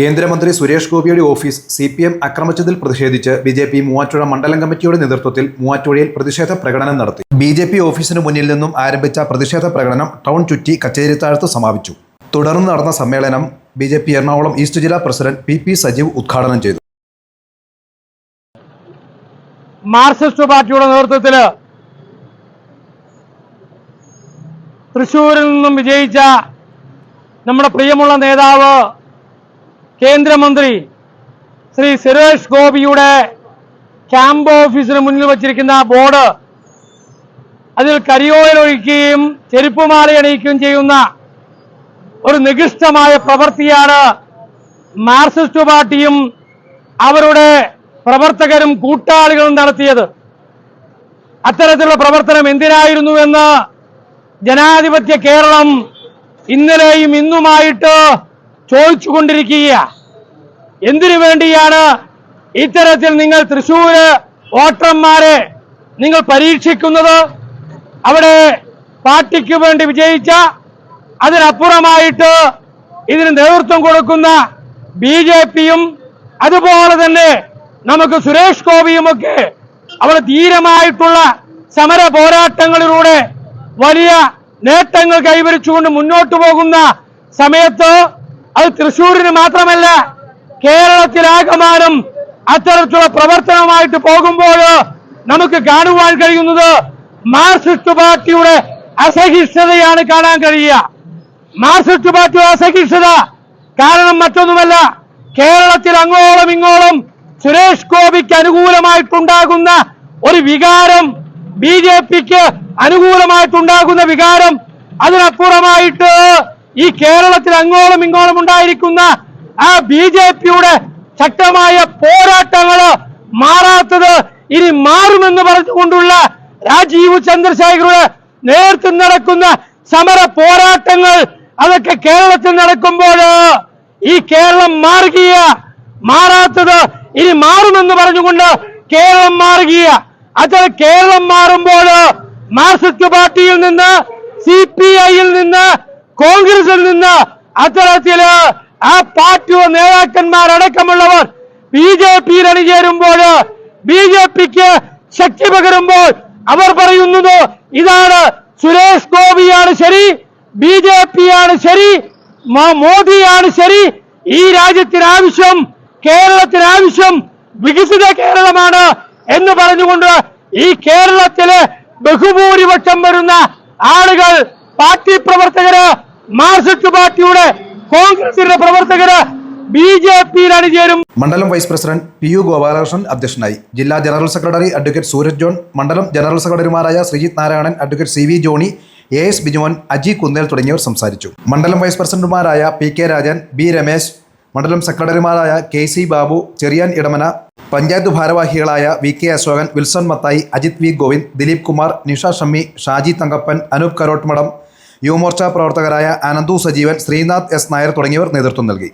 കേന്ദ്രമന്ത്രി സുരേഷ് ഗോപിയുടെ office C P M ആക്രമിച്ചതിൽ പ്രതിഷേധിച്ച് ബി ജെ പി മൂവാറ്റുപുഴ മണ്ഡലം കമ്മിറ്റിയുടെ നേതൃത്വത്തിൽ മൂവാറ്റുപുഴയിൽ പ്രതിഷേധ പ്രകടനം നടത്തി. ബി ജെ പി ഓഫീസിന് മുന്നിൽ നിന്നും ആരംഭിച്ച പ്രതിഷേധ പ്രകടനം ടൗൺ ചുറ്റി കച്ചേരിത്താഴത്ത് സമാപിച്ചു. തുടർന്ന് നടന്ന സമ്മേളനം B J P Ernakulam east ജില്ലാ പ്രസിഡന്റ് പി പി സജീവ് ഉദ്ഘാടനം ചെയ്തു. മാർക്സിസ്റ്റ് പാർട്ടിയുടെ നേതൃത്വത്തിൽ തൃശൂരിൽ നിന്നും വിജയിച്ച നമ്മുടെ പ്രിയമുള്ള നേതാവ് കേന്ദ്രമന്ത്രി ശ്രീ സുരേഷ് ഗോപിയുടെ ക്യാമ്പ് ഓഫീസിന് മുന്നിൽ വച്ചിരിക്കുന്ന ബോർഡ് അതിൽ കരിയോയിൽ ഒഴിക്കുകയും ചെരുപ്പുമാല അണിയിക്കുകയും ചെയ്യുന്ന ഒരു നികൃഷ്ടമായ പ്രവൃത്തിയാണ് മാർക്സിസ്റ്റ് പാർട്ടിയും അവരുടെ പ്രവർത്തകരും കൂട്ടാളികളും നടത്തിയത്. അത്തരത്തിലുള്ള പ്രവർത്തനം എന്തിനായിരുന്നു എന്ന് ജനാധിപത്യ കേരളം ഇന്നലെയും ഇന്നുമായിട്ട് ചോദിച്ചുകൊണ്ടിരിക്കുക എന്തിനു വേണ്ടിയാണ് ഇത്തരത്തിൽ നിങ്ങൾ തൃശൂര് വോട്ടർമാരെ നിങ്ങൾ പരീക്ഷിക്കുന്നത്? അവിടെ പാർട്ടിക്ക് വേണ്ടി വിജയിച്ച അതിനപ്പുറമായിട്ട് ഇതിന് നേതൃത്വം കൊടുക്കുന്ന ബി ജെ പിയും അതുപോലെ തന്നെ നമുക്ക് സുരേഷ് ഗോപിയുമൊക്കെ അവിടെ ധീരമായിട്ടുള്ള സമര പോരാട്ടങ്ങളിലൂടെ വലിയ നേട്ടങ്ങൾ കൈവരിച്ചുകൊണ്ട് മുന്നോട്ടു പോകുന്ന സമയത്ത് അത് തൃശ്ശൂരിന് മാത്രമല്ല കേരളത്തിലാകമാനം അത്തരത്തിലുള്ള പ്രവർത്തനമായിട്ട് പോകുമ്പോൾ നമുക്ക് കാണുവാൻ കഴിയുന്നത് മാർസിസ്റ്റ് പാർട്ടിയുടെ അസഹിഷ്ണുതയാണ് കാണാൻ കഴിയുക. മാർസിസ്റ്റ് പാർട്ടിയുടെ അസഹിഷ്ണുത കാരണം മറ്റൊന്നുമല്ല കേരളത്തിൽ അങ്ങോളം ഇങ്ങോളം സുരേഷ് ഗോപിക്ക് അനുകൂലമായിട്ടുണ്ടാകുന്ന ഒരു വികാരം ബി ജെ പിക്ക് അനുകൂലമായിട്ടുണ്ടാകുന്ന വികാരം അതിനപ്പുറമായിട്ട് ഈ കേരളത്തിൽ അങ്ങോളം ഇങ്ങോളം ഉണ്ടായിരിക്കുന്ന ആ ബി ജെ പിയുടെ ശക്തമായ പോരാട്ടങ്ങൾ മാറാത്തത് ഇനി മാറുമെന്ന് പറഞ്ഞുകൊണ്ടുള്ള രാജീവ് ചന്ദ്രശേഖരുടെ നേതൃത്വം നടക്കുന്ന സമര പോരാട്ടങ്ങൾ അതൊക്കെ കേരളത്തിൽ നടക്കുമ്പോൾ ഈ കേരളം മാറുകയ. മാറാത്തത് ഇനി മാറുമെന്ന് പറഞ്ഞുകൊണ്ട് കേരളം മാറുകയ. അത് കേരളം മാറുമ്പോൾ മാർസിസ്റ്റ് പാർട്ടിയിൽ നിന്ന് സി പി ഐയിൽ നിന്ന് കോൺഗ്രസിൽ നിന്ന് അത്തരത്തിൽ ആ പാർട്ടിയുടെ നേതാക്കന്മാരടക്കമുള്ളവർ ബി ജെ പിയിൽ അണിചേരുമ്പോൾ ബി ജെ പിക്ക് ശക്തി പകരുമ്പോൾ അവർ പറയുന്നത് ഇതാണ് സുരേഷ് ഗോപിയാണ് ശരി ബി ജെ പി ആണ് ശരി മോദിയാണ് ശരി ഈ രാജ്യത്തിന് ആവശ്യം കേരളത്തിന് ആവശ്യം വികസിത കേരളമാണ് എന്ന് പറഞ്ഞുകൊണ്ട് ഈ കേരളത്തിലെ ബഹുഭൂരിപക്ഷം വരുന്ന ആളുകൾ പാർട്ടി പ്രവർത്തകര് മാർക്സിസ്റ്റ് പാർട്ടിയുടെ കോൺഗ്രസിന്റെ പ്രവർത്തകര് ബി ജെ മണ്ഡലം vice president P U Gopalakrishnan അധ്യക്ഷനായി. ജില്ലാ general secretary advocate Sooraj John മണ്ഡലം ജനറൽ സെക്രട്ടറിമാരായ Sreejith Narayanan advocate C V Johny A S Bijumon Aji Kunnel തുടങ്ങിയവർ സംസാരിച്ചു. മണ്ഡലം വൈസ് പ്രസിഡന്റുമാരായ P K Rajan B Ramesh മണ്ഡലം സെക്രട്ടറിമാരായ കെ സി ബാബു ചെറിയാൻ ഇടമന പഞ്ചായത്ത് ഭാരവാഹികളായ V K Ashokan Wilson Mathai Ajith V Govind Dileep Kumar Nisha Shammi Shaji Thankappan Anoop Karottmadam Yuvamorcha പ്രവർത്തകരായ Ananthu Sajeevan Sreenath S Nair തുടങ്ങിയവർ നേതൃത്വം നൽകി.